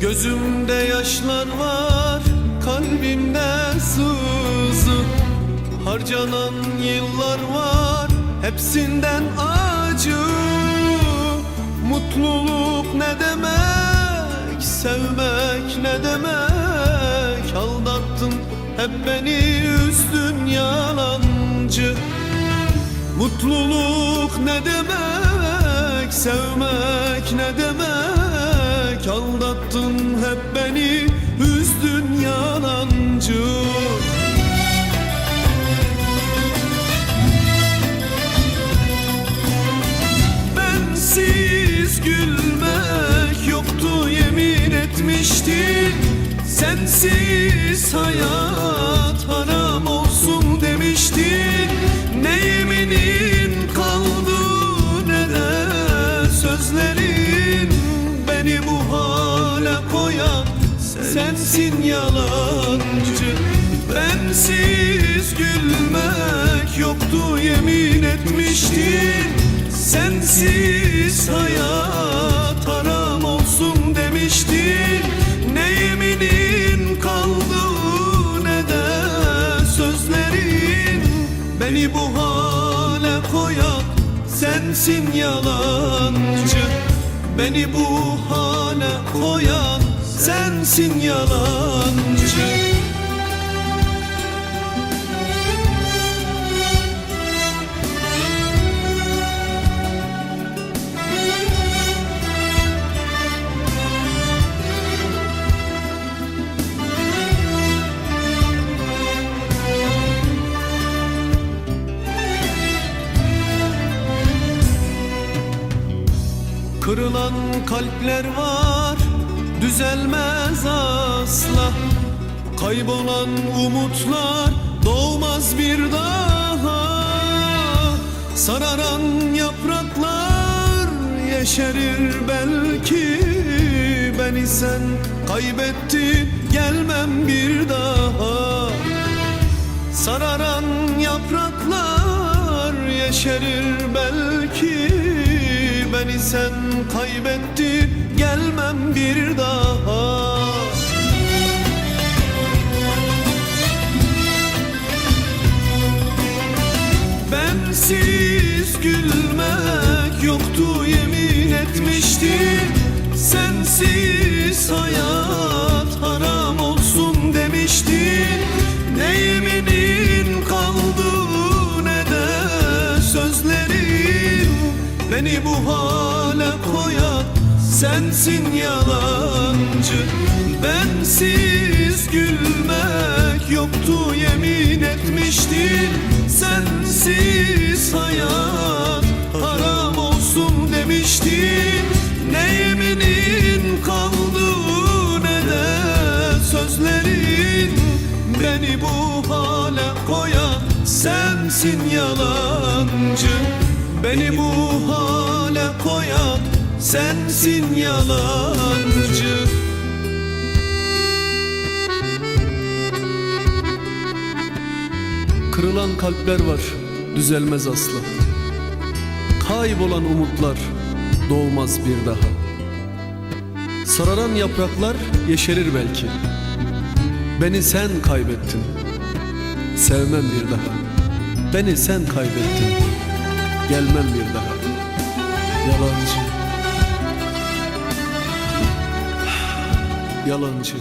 Gözümde yaşlar var Kalbimde sızı Harcanan yıllar var. Hepsinden acı Mutluluk ne demek? Sevmek ne demek? Aldattın hep beni üzdün yalancı. Mutluluk ne demek, sevmek ne demek beni, üzdün yalancı. Bensiz gülmek yoktu yemin etmiştin. Sensiz hayat sensin yalancı Bensiz gülmek yoktu yemin etmiştin. Sensiz hayat haram olsun demiştin. Ne yeminin kaldı ne de sözlerin. Beni bu hale koyan sensin yalancı. Beni bu hale koyan sensin yalancı. Kırılan kalpler var düzelmez asla. Kaybolan umutlar doğmaz bir daha. Sararan yapraklar yeşerir belki. Beni sen kaybettin gelmem bir daha. Sararan yapraklar yeşerir belki Beni sen kaybettin gelmem bir daha. Bensiz gülmek yoktu yemin etmiştin Sensiz hayat Beni bu hale koyan sensin yalancı. Bensiz gülmek yoktu yemin etmiştin Sensiz hayat haram olsun demiştin Ne yeminin kaldı ne de sözlerin. Beni bu hale koyan sensin yalancı Beni bu hale koyan sensin yalancı. Kırılan kalpler var düzelmez asla. Kaybolan umutlar doğmaz bir daha. Sararan yapraklar yeşerir belki. Beni sen kaybettin. Sevmem bir daha. Beni sen kaybettin Gelmem bir daha. Yalancı. Yalancı